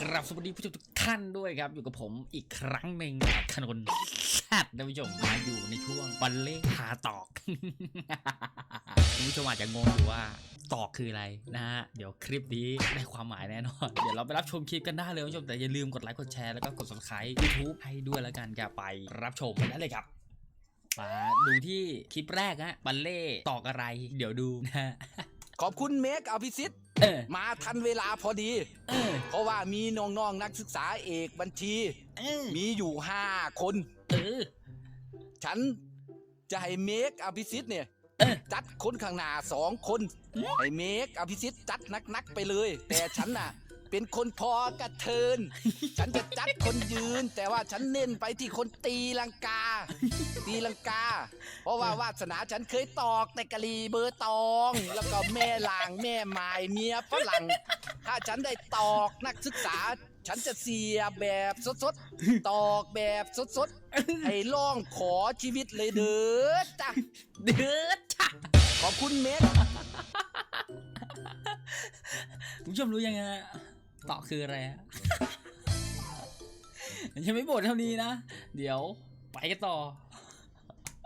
กราบสวัสดีผู้ชมทุกท่านด้วยครับ อยู่กับผมอีกครั้งหนึ่งกับขนนแซดท่านผู้ชมมาอยู่ในช่วงบันเล่พาตอกคุณผู้ชมอาจจะงงอยู่ว่าตอกคืออะไรนะฮะเดี๋ยวคลิปนี้ได้ความหมายแน่นอน เดี๋ยวเราไปรับชมคลิปกันได้เลยคุณผู้ชมแต่อย่าลืมกดไลค์กดแชร์แล้วก็กด subscribe YouTube ให้ด้วยแล้วกันครับไปรับชมกันได้เลยครับมาดูที่คลิปแรกฮะบัลเล่ตอกอะไร เดี๋ยวดูนะฮะขอบคุณเมกอภิสิทธิ์ เออ มาทันเวลาพอดี เออ เพราะว่ามีน้องๆนักศึกษาเอกบัญชี เออ มีอยู่ห้าคน เออ ฉันจะให้เมกอภิสิทธิ์เนี่ย เออ จัดคนข้างหน้าสองคน ให้เมกอภิสิทธิ์จัดนักๆไปเลย แต่ฉันน่ะ เป็นคนพอกระเทิน ฉันจะจัดคนยืน แต่ว่าฉันเน้นไปที่คนตีลังกา ตีลังกา เพราะว่าวาสนาฉันเคยตอกแต่กะลีเบอร์ตอง แล้วก็แม่ลางแม่ไม้เมียฝรั่งถ้าฉันได้ตอกนักศึกษา ฉันจะเสียแบบสดๆ ตอกแบบสดๆให้ล่องขอชีวิตเลยเด้อจ้ะเดือดจ้ะขอบคุณเมกคุณผู้ชมรู้ยังไงฮะ ต่อคืออะไรฮะยังไม่หมดเท่านี้นะ เดี๋ยวไปกันต่อ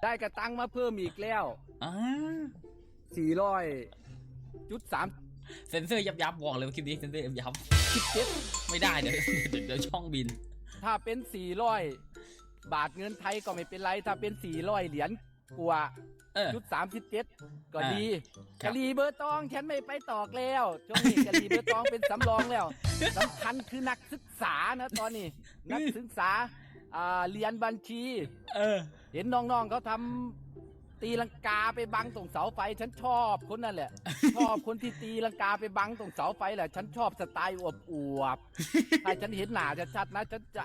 ได้กระตังมาเพิ่มอีกแล้วอ่า400จุดสามเซนเซอร์ยับยับบอกเลยว่าคลิปนี้เซนเซอร์ยับยับสิบเจ็ดไม่ได้เดี๋ยวเดี๋ยวเดี๋ยวช่องบิน ถ้าเป็น400บาทเงินไทยก็ไม่เป็นไร ถ้าเป็น400เหรียญ กว่าเออ จุดสามสิบเจ็ดก็ดีครับกะลีเบอร์ตองฉันไม่ไปตอกแล้วช่วงนี้กะลีเบอร์ตองเป็นสำรองแล้วสำคัญคือนักศึกษานะตอนนี้ นักศึกษาอ่าเรียนบัญชี เออ เห็นน้องๆเขาทำตีลังกาไปบังตรงเสาไฟ ฉันชอบคนนั่นแหละ ชอบคนที่ตีลังกาไปบังตรงเสาไฟแหละ ฉันชอบสไตล์อวบอวบๆถ้าฉันเห็นหน้าจะชัดๆนะฉันจะ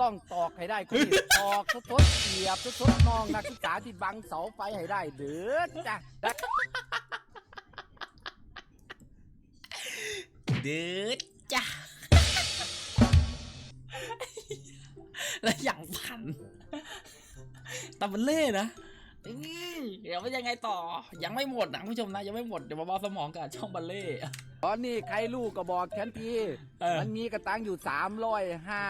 ต้องตอกให้ได้คนนี้ตอกสดๆเสียบสดๆน้องนักศึกษาที่บังเสาไฟให้ได้เด้อจ้ะเดือดจ้ะแล้วอย่างพันตาบันเล่นะอื้อเดี๋ยวว่ายังไงต่อ ยังไม่หมดนะคุณผู้ชมนะ ยังไม่หมด เดี๋ยวมาเบาสมองกับช่องบัลเล่ ตอนนี้ใครลูกก็บอกฉันทีเออ มันมีกระตังอยู่สามร้อยห้า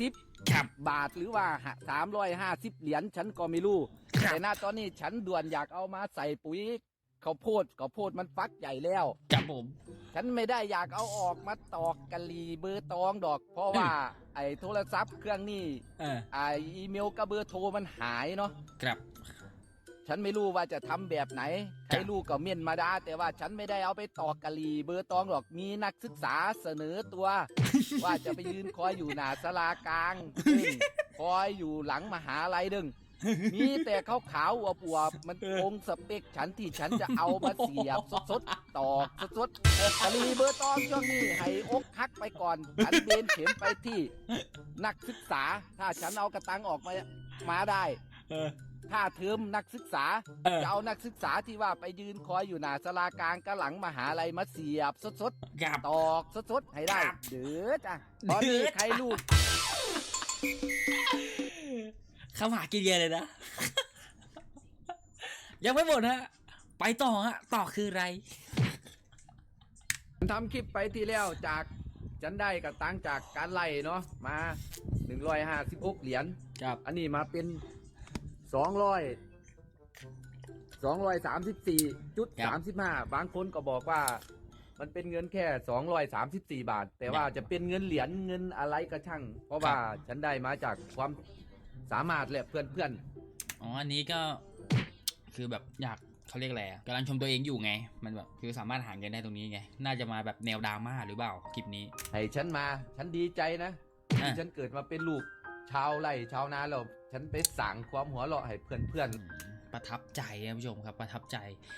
สิบครับบาทหรือว่าสามร้อยห้าสิบเหรียญฉันก็ไม่รู้ ครับแต่หน้าตอนนี้ฉันด่วนอยากเอามาใส่ปุ๋ยข้าวโพดข้าวโพดมันฟักใหญ่แล้วจับผม ฉันไม่ได้อยากเอาออกมาตอกกะลีเบอร์ตองดอก เพราะว่า ไอ้โทรศัพท์เครื่องนี้เออ ไอ้อีเมลกับเบอร์โทรมันหายเนาะ ครับ ฉันไม่รู้ว่าจะทำแบบไหนใครรู้ก็เมียนมาดาแต่ว่าฉันไม่ได้เอาไปตอกกะลีเบอร์ตองหรอกมีนักศึกษาเสนอตัว ว่าจะไปยืนคอยอยู่หน้าศาลากลางซึ่งคอยอยู่หลังมหาลัยดึงมีแต่ขาวขาวๆอวบๆมันตรงสเปคฉันที่ฉันจะเอามาเสียบสดๆตอกสดๆกะลีเบอร์ตองช่วงนี้ให้อกคักไปก่อนฉันเบนเข็มไปที่ นักศึกษา ถ้าฉันเอากระตังออกมามาได้เออ ค่าเทอมนักศึกษา เออ จะเอานักศึกษาที่ว่าไปยืนคอยอยู่หน้าศาลากลางกะหลังมหาลัยมาเสียบสดครับ ๆ ตอกสดๆ ให้ได้ ครับเดือจ้ะตอนนี้เดือด ใครลูกเข้าหากินเยอะเลยนะ ยังไม่หมดฮะ ไปต่อฮะ ต่อคืออะไรทำคลิปไปที่แล้วจากฉันได้กับตังค์จากการไล่เนาะมา 156 เหรียญ ครับ อันนี้มาเป็น 200 234จุดครับ35บางคนก็บอกว่า มันเป็นเงินแค่234บาท แต่ว่าจะเป็นเงินเหรียญเงินอะไรก็ช่าง เพราะว่าฉันได้มาจากความสามารถและเพื่อนอ๋ออันนี้ก็คือแบบอยากเขาเรียกอะไรอะกำลังชมตัวเองอยู่ไง มันแบบคือสามารถหาเงินได้ตรงนี้ไง น่าจะมาแบบแนวดราม่าหรือเปล่าคลิปนี้ๆให้ฉันมา ฉันดีใจนะอะที่ฉันเกิดมาเป็นลูก ชาวไร่ชาวนาแล้วฉันไปสั่งความหัวเราะให้เพื่อนอืมประทับใจนะผู้ชมครับประทับใจ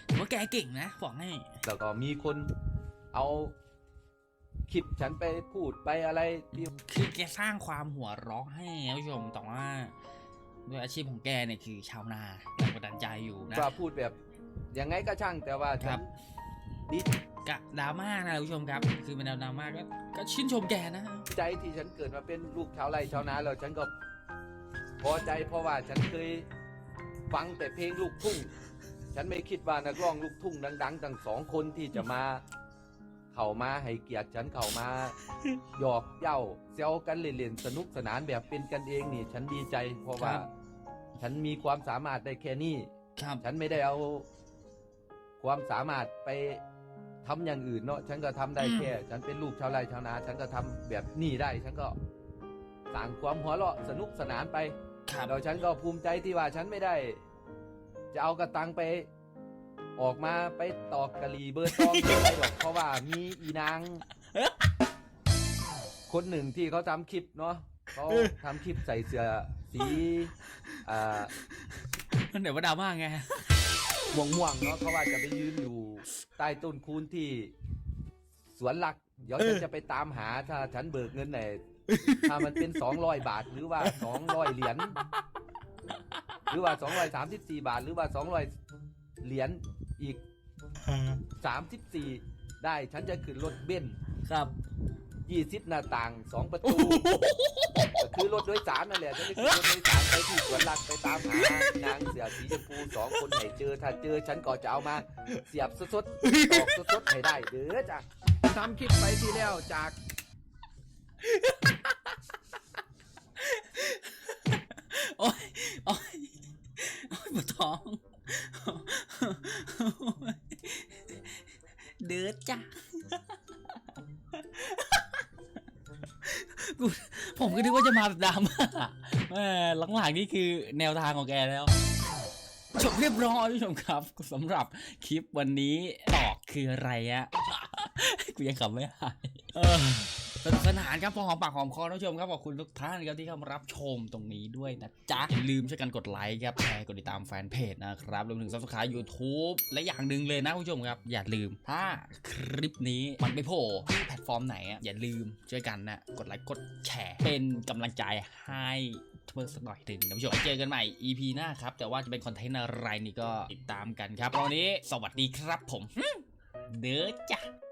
ถือว่าแกเก่งนะบอกให้ๆแล้วก็มีคนเอาคลิปฉันไปพูดไปอะไรที่คือแกสร้างความหัวเราะให้นะผู้ชมแต่ว่าด้วยอาชีพของแกเนี่ยคือชาวนาแรงบันดาลใจอยู่นะว่าพูดแบบยังไงก็ช่างแต่ว่าคฉัรันบดี กะดราม่านะผู้ชมครับ คือเป็นแนวดราม่าก็ก็ชื่นชมแกนะใจที่ฉันเกิดมาเป็นลูกชาวไร่ชาวนาแล้วฉันก็พอใจเพราะว่าฉันเคยฟังแต่เพลงลูกทุ่ง ฉันไม่คิดว่านักร้องลูกทุ่งดังๆตั้งสองคนที่จะมาเข้ามาให้เกียรติฉันเข้ามาหยอกเย้าเซลกันเล่นๆสนุกสนานแบบเป็นกันเองนี่ ฉันดีใจ เพราะว่าครับฉันมีความสามารถได้แค่นี้ครับฉันไม่ได้เอา ความสามารถไป ทำอย่างอื่นเนาะฉันก็ทำได้แค่ ฉันเป็นลูกชาวไร่ชาวนา ฉันก็ทำแบบนี้ได้ ฉันก็สร้างความหัวเราะสนุกสนานไปครับแล้วฉันก็ภูมิใจที่ว่าฉันไม่ได้ จะเอากระตังไป ออกมาไปตอกกะหรี่เบอร์ตองอะไรหรอกเพราะว่ามีอีนางคนหนึ่งที่เขาทำคลิปเนาะเขาทำคลิปใส่เสื้อสีอ่ามันเดี๋ยวว่าดราม่าไงม่วงม่วงๆเนาะเขาว่าจะไปยืนอยู่ ใต้ต้นคูนที่สวนหลัก เดี๋ยวฉันจะไปตามหาถ้าฉันเบิกเงินไหนถ้ามันเป็นสองร้อยบาทหรือว่าสองร้อยเหรียญหรือว่าสองร้อยสามสิบสี่บาท หรือว่าสองร้อยเหรียญอีกสามสิบสี่ได้ฉันจะขึ้นรถเบนซ์ครับ ยี่สิบหน้าต่างสองประตูก็คือรถโดยสารนั่นแหละฉันจะขึ้นรถโดยสารไปที่สวนหลักไปตามหานางเสือสีชมพูสองคนให้เจอถ้าเจอฉันก็จะเอามา เสียบสดๆตอกสดๆให้ได้เด้อจ้ะทำคลิปไปที่แล้วจากโอ้ยโอ้ยโอ้ยปวดท้องเดือดจ้ะ กูผมก็นึกว่าจะมาแบบดราม่าแม่หลังๆนี่คือแนวทางของแกแล้วจบเรียบร้อยผู้ชมครับสำหรับคลิปวันนี้ตอกคืออะไรอะกูยังขำไม่หาย สนุกสนานครับพอหอมปากหอมคอท่านผู้ชมครับขอบคุณทุกท่านครับที่เข้ามารับชมตรงนี้ด้วยนะจ๊ะอย่าลืมช่วยกันกดไลค์ครับแชร์กดติดตามแฟนเพจนะครับรวมถึง subscribe YouTube และอย่างหนึ่งเลยนะผู้ชมครับ อย่าลืมถ้าคลิปนี้มันไปโผล่ที่แพลตฟอร์มไหนอะอย่าลืมช่วยกันนะกดไลค์กดแชร์เป็นกำลังใจให้เพิ่มสักหน่อยหนึ่งนะผู้ชมเจอกันใหม่ EP หน้าครับ แต่ว่าจะเป็นคอนเทนต์อะไรนี่ก็ติดตามกันครับวันนี้สวัสดีครับผมเด้อจ้ะ